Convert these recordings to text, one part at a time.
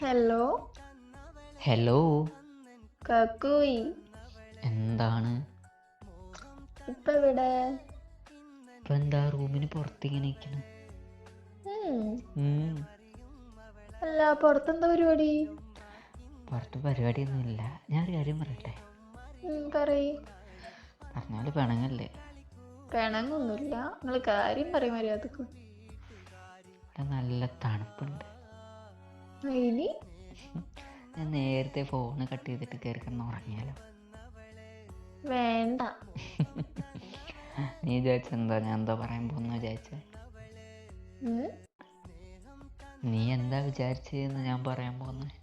Hello? Hello? കക്കുയി? എന്താണ്? ഇപ്പൊ ഇവിടെ ഇപ്പൊ എന്താ റൂമിന് പുറത്തിങ്ങനെ ഇങ്ങനെ ഉം. അല്ല പുറത്തെന്താ പരിപാടി? പുറത്ത് പരിപാടിയൊന്നുമില്ല. ഞാൻ ഒരു കാര്യം പറയട്ടെ? പറയ്. പറഞ്ഞാൽ പിണങ്ങല്ലേ? പിണങ്ങൊന്നുമില്ല. നിങ്ങൾ കാര്യം പറയും മര്യാദയ്ക്ക്. ഇവിടെ നല്ല തണുപ്പുണ്ട്. ഇനി ഞാൻ നേരത്തെ ഫോണ് കട്ട് ചെയ്തിട്ട് കയറി കിടന്ന് ഉറങ്ങിയാലോ? വേണ്ട. നീ വിചാരിച്ച എന്താ? ഞാൻ എന്താ പറയാൻ പോകുന്ന വിചാരിച്ച? നീ എന്താ വിചാരിച്ചതെന്ന് ഞാൻ പറയാൻ പോകുന്നത്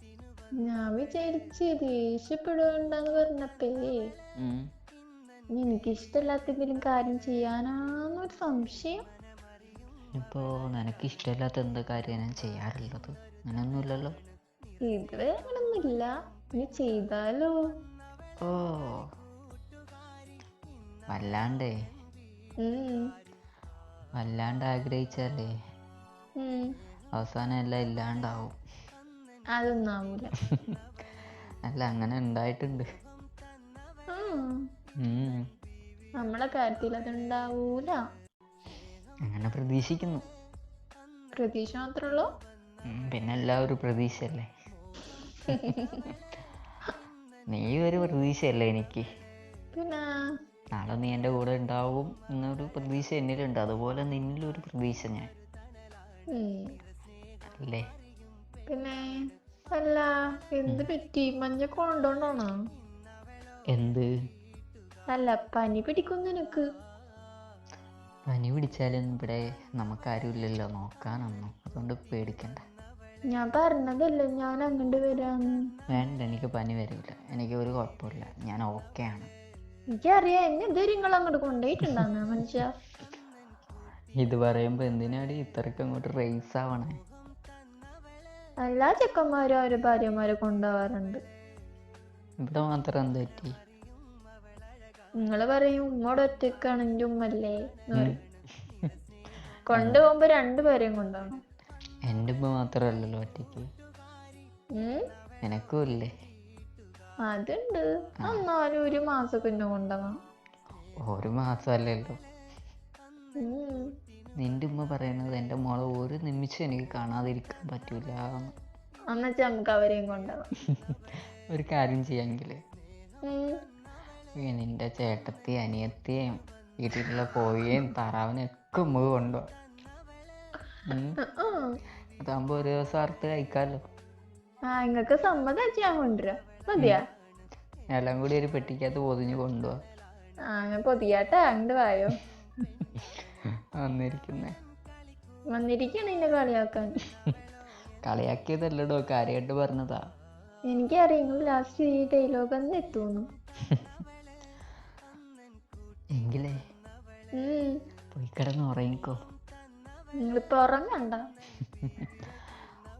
ഞാൻ വിചാരിച്ച് ദേഷ്യപ്പെടുകണ്ടെന്ന് പറഞ്ഞപ്പേ. എനിക്കിഷ്ടമില്ലാത്ത എന്തെങ്കിലും കാര്യം ചെയ്യാനാന്നൊരു സംശയം. ഇപ്പോൾ നിനക്ക് ഇഷ്ടമില്ലാത്ത എന്ത് കാര്യം ഞാൻ ചെയ്യാറുള്ളത്? അങ്ങനെയൊന്നുമില്ലല്ലോ? ഇതുവരെ അങ്ങനൊന്നുമില്ല. നീ ചെയ്താലോ? ഓ വല്ലാണ്ടേ. വല്ലാണ്ട് ആഗ്രഹിച്ചാലേ. അവസാനം എല്ലാം ഇല്ലാണ്ടാവും. അതൊന്നും ആവൂല അല്ല അങ്ങനെ ഉണ്ടായിട്ടുണ്ട്. നമ്മളെ കാര്യത്തിൽ അതുണ്ടാവൂല. അങ്ങനെ പ്രതീക്ഷിക്കുന്നു. പ്രതീക്ഷ മാത്രമുള്ളൂ ഉം, പിന്നെ എല്ലാവരും പ്രതീക്ഷയല്ലേ? നീ ഒരു പ്രതീക്ഷയല്ലേ എനിക്ക്? പിന്നെ? നാളെ നീ എന്റെ കൂടെ ഉണ്ടാവും എന്നൊരു പ്രതീക്ഷ എന്നിലുണ്ട്. അതുപോലെ നിന്നിലൊരു പ്രതീക്ഷ ഞാൻ. അല്ലേ? പിന്നെ? അല്ല എന്ത് പറ്റി? മഞ്ഞ കൊണ്ടോണ്ടാണോ? എന്ത്? അല്ല പനി പിടിക്കും നിനക്ക്? പനി പിടിച്ചാലും ഇവിടെ നമുക്കാരും ഇല്ലല്ലോ നോക്കാനൊന്നും. അതുകൊണ്ട് പേടിക്കണ്ട. ഞാൻ പറഞ്ഞതല്ലേ ഞാൻ അങ്ങോട്ട് വരാന്ന് വേണ്ട എനിക്ക് പനി വരില്ല എനിക്ക് ഒരു കുഴപ്പമില്ല. ഞാൻ ഓക്കെ ആണ്. എനിക്കറിയാം എന്നെ ഇതുവരെ നിങ്ങൾ അങ്ങോട്ട് കൊണ്ടുപോയിട്ടുണ്ടാന്ന് മനുഷ്യ? ഇത് പറയുമ്പോ എന്തിനാടി ഇത്രക്ക് അങ്ങോട്ട് റേസ് ആവണേ? എല്ലാ ചെക്കന്മാരും അവരെ ഭാര്യമാരെ കൊണ്ടുപോകാറുണ്ട്. ഇവിടെ മാത്രം എന്ത് പറ്റി നിങ്ങൾ പറയും ഉമ്മോട് ഒറ്റക്കാണ് എന്റെ ഉമ്മല്ലേ എന്ന് പറയും. കൊണ്ടുപോകുമ്പോ രണ്ടുപേരെയും കൊണ്ടുപോകണം. എന്റെ ഉമ്മ ഒറ്റയ്ക്ക്. എനക്കും ഇല്ലേ? അതുണ്ട്. എന്നാലും ഒരു മാസം പിന്നെ കൊണ്ടുപോകണം. ഒരു മാസമല്ലല്ലോ അല്ലല്ലോ. നിന്റെ ഉമ്മ പറയുന്നത് എന്റെ മോളെ ഒരു നിമിഷം എനിക്ക് കാണാതിരിക്കാൻ പറ്റൂല. എന്ന്. എന്നുവെച്ചാ നമുക്ക് അവരെയും കൊണ്ടുപോകാം ഒരു കാര്യം ചെയ്യാമെങ്കിൽ. നിന്റെ ചേട്ടത്തി അനിയത്തിയും വീട്ടിലുള്ള കോഴിയും താറാവിനെയും ഒക്കെ ഉമ്മ കൊണ്ടുപോകാം അതാകുമ്പോ ഒരു ദിവസം അറുത്ത് കഴിക്കാമല്ലോ ആ നിങ്ങക്ക് സമ്മതം ഞാൻ കൊണ്ടുവരാ. മതിയാ? എല്ലാം കൂടി ഒരു പെട്ടിക്കകത്ത് പൊതിഞ്ഞ് കൊണ്ടുപോവാ ആ ഞാൻ പൊതിയാട്ടെ അങ്ങോട്ട് വായോ. വന്നിരിക്കുന്നേ. വന്നിരിക്കണ എന്നെ കളിയാക്കാൻ. കളിയാക്കിയതല്ലടോ കാര്യമായിട്ട് പറഞ്ഞതാ. എനിക്കറിയാം ലാസ്റ്റ് ഈ ഡയലോഗ് എന്ന് എത്തുന്നു എങ്കിലേ. പോയി കിടന്ന് ഉറങ്ങിക്കോ. നിങ്ങളിപ്പോ ഉറങ്ങണ്ട.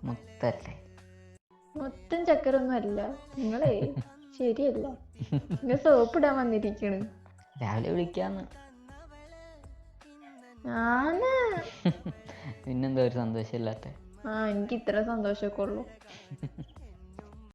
മുത്തല്ലേ. മൊത്തം ചക്കരൊന്നും അല്ല. നിങ്ങളേ ശരിയല്ല. നിങ്ങൾ സോപ്പ് ഇടാൻ വന്നിരിക്കണ്. രാവിലെ വിളിക്കാന്ന്. ആണ് പിന്നെന്താ ഒരു സന്തോഷമില്ലാത്ത? ആ എനിക്ക് ഇത്ര സന്തോഷമൊക്കെ ഉള്ളൂ.